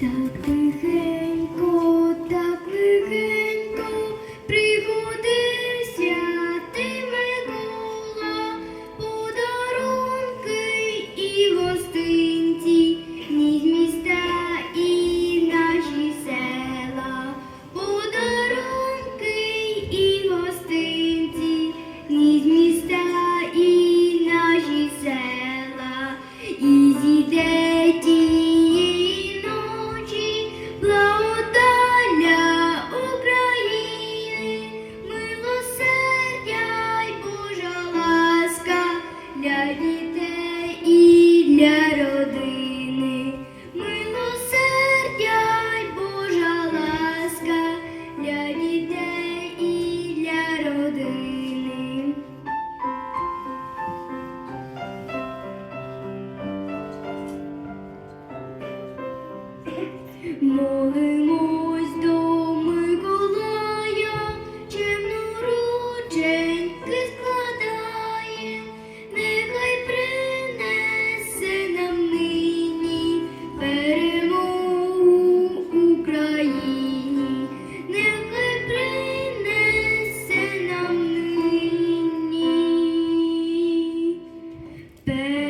Так тихе. для дітей і для родини, милосердя й Божа ласка для дітей і для родини. Моги there.